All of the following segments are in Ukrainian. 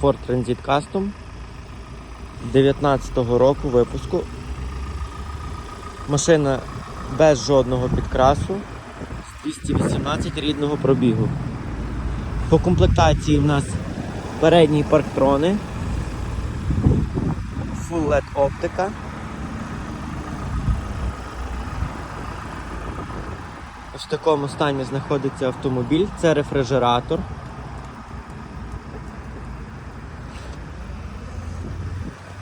Ford Transit Custom 19-го року випуску. Машина без жодного підкрасу з 218 рідного пробігу. По комплектації в нас передні парктрони, Full LED оптика. Ось в такому стані знаходиться автомобіль. Це рефрижератор.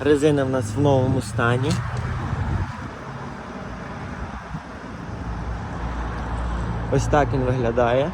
Резина в нас в новому стані. Ось так він виглядає.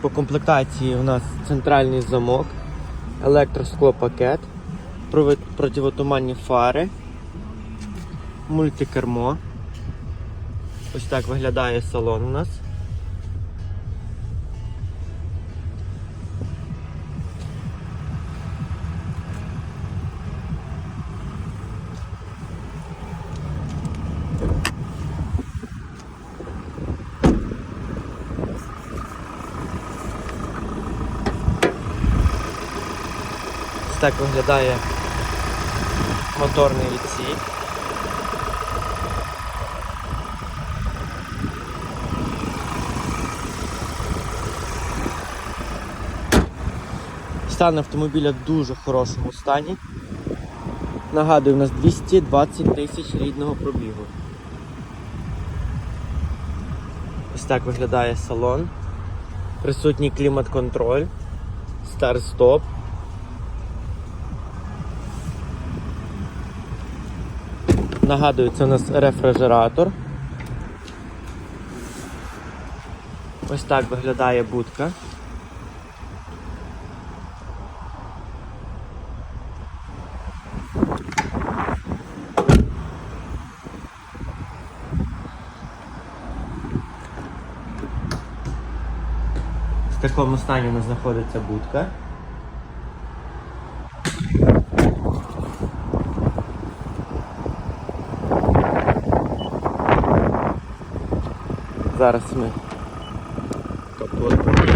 По комплектації у нас центральний замок, електросклопакет, противотуманні фари, мультикермо. Ось так виглядає салон у нас. Так виглядає моторний відсік. Стан автомобіля в дуже хорошому стані. Нагадую, у нас 220 тисяч рідного пробігу. Ось так виглядає салон. Присутній клімат-контроль, старт-стоп. Нагадую, це у нас рефрижератор. Ось так виглядає будка. В такому стані у нас знаходиться будка. Зараз ми. Капот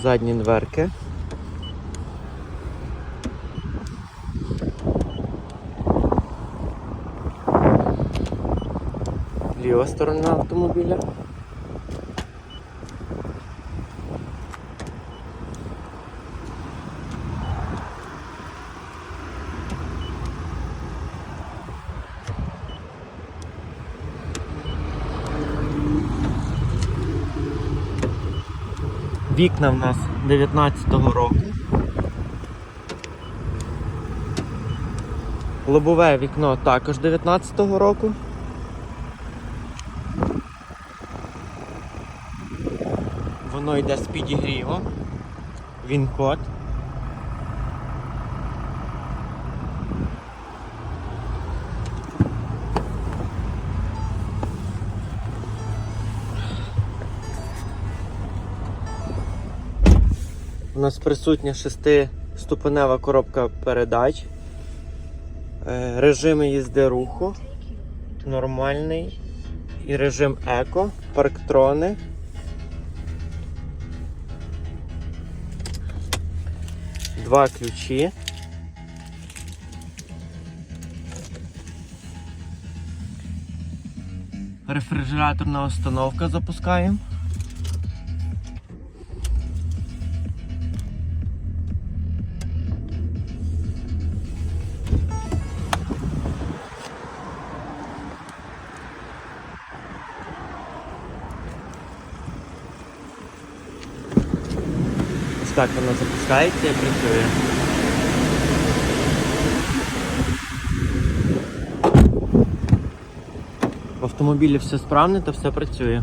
Задні дверки. Ліва сторона автомобіля. Вікна в нас 19-го року. Лобове вікно також 19-го року. Воно йде з підігрівом. Він код. У нас присутня шестиступенева коробка передач, Е, режими їзди руху, нормальний і режим еко, парктрони. Два ключі. Рефрижераторна установка запускаємо. Ось так вона запускається і працює. В автомобілі все справне та все працює.